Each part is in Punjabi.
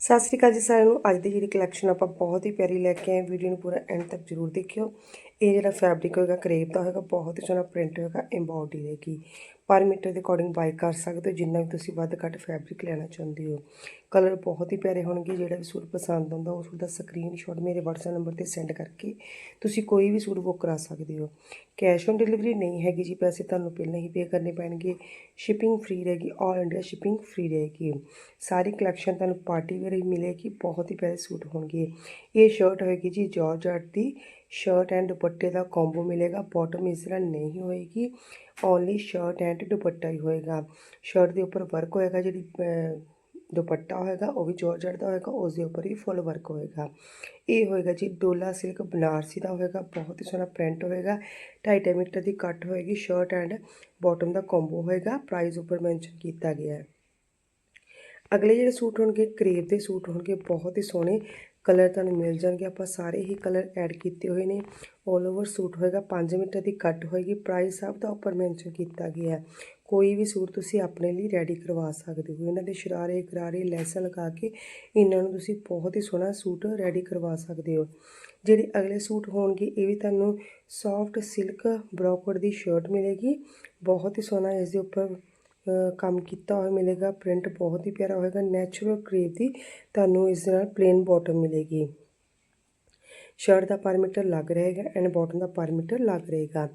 ਸਤਿ ਸ੍ਰੀ ਅਕਾਲ ਜੀ ਸਾਰਿਆਂ ਨੂੰ। ਅੱਜ ਦੀ ਜਿਹੜੀ ਕਲੈਕਸ਼ਨ ਆਪਾਂ ਬਹੁਤ ਹੀ ਪਿਆਰੀ ਲੈ ਕੇ ਆਏ ਵੀਡੀਓ ਨੂੰ ਪੂਰਾ ਐਂਡ ਤੱਕ ਜ਼ਰੂਰ ਦੇਖਿਓ। ਇਹ ਜਿਹੜਾ ਫੈਬਰਿਕ ਹੋਏਗਾ ਕਰੇਪ ਦਾ ਹੋਏਗਾ, ਬਹੁਤ ਹੀ ਸੋਹਣਾ ਪ੍ਰਿੰਟ ਹੋਏਗਾ ਐਮਬੋਡੀ ਰਹੇਗੀ ਪਰ ਮੀਟਰ ਦੇ ਅਕੋਰਡਿੰਗ ਬਾਈ ਕਰ ਸਕਦੇ ਹੋ, ਜਿੰਨਾ ਵੀ ਤੁਸੀਂ ਵੱਧ ਘੱਟ ਫੈਬਰਿਕ ਲੈਣਾ ਚਾਹੁੰਦੇ ਹੋ। ਕਲਰ ਬਹੁਤ ਹੀ ਪਿਆਰੇ ਹੋਣਗੇ, ਜਿਹੜਾ ਵੀ ਸੂਟ ਪਸੰਦ ਆਉਂਦਾ ਉਸ ਸੂਟ ਦਾ ਸਕਰੀਨਸ਼ਾਟ ਮੇਰੇ WhatsApp ਨੰਬਰ ਤੇ ਸੈਂਡ ਕਰਕੇ ਤੁਸੀਂ ਕੋਈ ਵੀ ਸੂਟ ਬੁੱਕ ਕਰਾ ਸਕਦੇ ਹੋ। ਕੈਸ਼ ਔਨ ਡਿਲੀਵਰੀ ਨਹੀਂ ਹੈਗੀ ਜੀ, ਪੈਸੇ ਤੁਹਾਨੂੰ ਪਹਿਲਾਂ ਹੀ ਪੇ ਕਰਨੇ ਪੈਣਗੇ। ਸ਼ਿਪਿੰਗ ਫ੍ਰੀ ਰਹੇਗੀ ਆਲ ਇੰਡੀਆ ਸ਼ਿਪਿੰਗ ਫ੍ਰੀ ਰਹੇਗੀ। ਸਾਰੀ ਕਲੈਕਸ਼ਨ ਤੁਹਾਨੂੰ ਪਾਰਟੀ ਵੇਅਰ ਹੀ ਮਿਲੇਗੀ, ਬਹੁਤ ਹੀ ਪਿਆਰੇ ਸੂਟ ਹੋਣਗੇ। ਇਹ ਸ਼ਰਟ ਹੋਏਗੀ ਜੀ ਜਾਰਜਟ ਦੀ ਸ਼ਰਟ ਐਂਡ ਦੁਪੱਟੇ ਦਾ ਕੰਬੋ ਮਿਲੇਗਾ। ਬਾਟਮ ਇਸ ਤਰ੍ਹਾਂ ਨਹੀਂ ਹੋਏਗੀ। ਓਨਲੀ ਸ਼ਰਟ ਐਂਡ ਦੁਪੱਟਾ ਹੀ ਹੋਏਗਾ। ਸ਼ਰਟ ਦੇ ਉੱਪਰ ਵਰਕ ਹੋਏਗਾ ਜਿਹੜੀ ਦੁਪੱਟਾ ਹੋਏਗਾ, ਉਹ ਵੀ ਜਾਰਜਟ ਦਾ ਹੋਏਗਾ, ਉਸ ਦੇ ਉੱਪਰ ਹੀ ਫੁੱਲ ਵਰਕ ਹੋਏਗਾ। ਇਹ ਹੋਏਗਾ ਜੀ ਡੋਲਾ ਸਿਲਕ ਬਨਾਰਸੀ ਦਾ ਹੋਏਗਾ। ਬਹੁਤ ਹੀ ਸੋਹਣਾ ਪ੍ਰਿੰਟ ਹੋਏਗਾ। 2.5 ਮੀਟਰ ਦੀ ਕੱਟ ਹੋਏਗੀ। ਸ਼ਰਟ ਐਂਡ ਬਾਟਮ ਦਾ ਕੰਬੋ ਹੋਏਗਾ। ਪ੍ਰਾਈਸ ਉੱਪਰ ਮੈਂਸ਼ਨ ਕੀਤਾ ਗਿਆ ਹੈ। ਅਗਲੇ ਜਿਹੜੇ ਸੂਟ ਹੋਣਗੇ, ਕਰੇਪ ਦੇ ਸੂਟ ਹੋਣਗੇ, ਬਹੁਤ ਹੀ ਸੋਹਣੇ ਕਲਰ ਤੁਹਾਨੂੰ ਮਿਲ ਜਾਣਗੇ। ਆਪਾਂ ਸਾਰੇ ਹੀ ਕਲਰ ਐਡ ਕੀਤੇ ਹੋਏ ਨੇ। 올 ਓਵਰ ਸੂਟ ਹੋਏਗਾ। 5 ਮੀਟਰ ਦੀ ਕੱਟ ਹੋਏਗੀ। ਪ੍ਰਾਈਸ ਸਭ ਦਾ ਉੱਪਰ ਮੈਂਸ਼ਨ ਕੀਤਾ ਗਿਆ ਹੈ। ਕੋਈ ਵੀ ਸੂਟ ਤੁਸੀਂ ਆਪਣੇ ਲਈ ਰੈਡੀ ਕਰਵਾ ਸਕਦੇ ਹੋ। ਇਹਨਾਂ ਦੇ ਸ਼ਰਾਰੇ ਗਰਾਰੇ ਲੈਸਾਂ ਲਗਾ ਕੇ ਇਹਨਾਂ ਨੂੰ ਤੁਸੀਂ ਬਹੁਤ ਹੀ ਸੋਹਣਾ ਸੂਟ ਰੈਡੀ ਕਰਵਾ ਸਕਦੇ ਹੋ। ਜਿਹੜੇ ਅਗਲੇ ਸੂਟ ਹੋਣਗੇ, ਇਹ ਵੀ ਤੁਹਾਨੂੰ ਸੌਫਟ ਸਿਲਕ ਬ੍ਰੋਕਟ ਦੀ ਸ਼ਰਟ ਮਿਲੇਗੀ। ਬਹੁਤ ਹੀ ਸੋਹਣਾ ਇਸ ਦੇ ਉੱਪਰ ਕੰਮ ਕੀਤਾ ਹੋਇਆ ਮਿਲੇਗਾ। ਪ੍ਰਿੰਟ ਬਹੁਤ ਹੀ ਪਿਆਰਾ ਹੋਏਗਾ। ਨੈਚੁਰਲ ਕਰੇਪ ਦੀ ਤੁਹਾਨੂੰ ਇਸ ਦੇ ਨਾਲ ਪਲੇਨ ਬਾਟਮ ਮਿਲੇਗੀ। ਸ਼ਰਟ ਦਾ ਪਰ ਮੀਟਰ ਲੱਗ ਰਹੇਗਾ ਐਂਡ ਬਾਟਮ ਦਾ ਪਰ ਮੀਟਰ ਲੱਗ ਰਹੇਗਾ।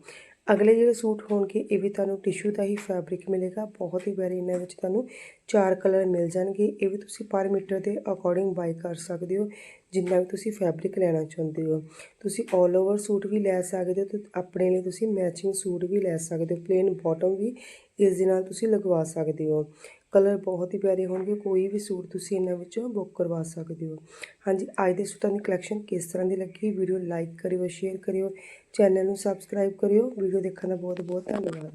ਅਗਲੇ ਜਿਹੜੇ ਸੂਟ ਹੋਣਗੇ, ਇਹ ਵੀ ਤੁਹਾਨੂੰ ਟਿਸ਼ੂ ਦਾ ਹੀ ਫੈਬਰਿਕ ਮਿਲੇਗਾ। ਬਹੁਤ ਹੀ ਪਿਆਰੇ ਇਹਨਾਂ ਵਿੱਚ ਤੁਹਾਨੂੰ ਚਾਰ ਕਲਰ ਮਿਲ ਜਾਣਗੇ। ਇਹ ਵੀ ਤੁਸੀਂ ਪਰ ਮੀਟਰ ਦੇ ਅਕੋਰਡਿੰਗ ਬਾਈ ਕਰ ਸਕਦੇ ਹੋ। ਜਿੰਨਾ ਵੀ ਤੁਸੀਂ ਫੈਬਰਿਕ ਲੈਣਾ ਚਾਹੁੰਦੇ ਹੋ, ਤੁਸੀਂ 올 ਓਵਰ ਸੂਟ ਵੀ ਲੈ ਸਕਦੇ ਹੋ ਤੇ ਆਪਣੇ ਲਈ ਤੁਸੀਂ ਮੈਚਿੰਗ ਸੂਟ ਵੀ ਲੈ ਸਕਦੇ ਹੋ ਪਲੇਨ ਬਾਟਮ ਵੀ ਇਸ ਦੇ ਨਾਲ ਤੁਸੀਂ ਲਗਵਾ ਸਕਦੇ ਹੋ। ਕਲਰ ਬਹੁਤ ਹੀ ਪਿਆਰੇ ਹੋਣਗੇ, ਕੋਈ ਵੀ ਸੂਟ ਤੁਸੀਂ ਇਹਨਾਂ ਵਿੱਚੋਂ ਬੁੱਕ ਕਰਵਾ ਸਕਦੇ ਹੋ। ਹਾਂਜੀ, ਅੱਜ ਦੇ ਸੂਟਾਂ ਦੀ ਕਲੈਕਸ਼ਨ ਕਿਸ ਤਰ੍ਹਾਂ ਦੀ ਲੱਗੀ ਵੀਡੀਓ ਲਾਈਕ ਕਰਿਓ ਸ਼ੇਅਰ ਕਰਿਓ ਚੈਨਲ ਨੂੰ ਸਬਸਕ੍ਰਾਈਬ ਕਰਿਓ ਵੀਡੀਓ ਦੇਖਣ ਦਾ ਬਹੁਤ ਬਹੁਤ ਧੰਨਵਾਦ।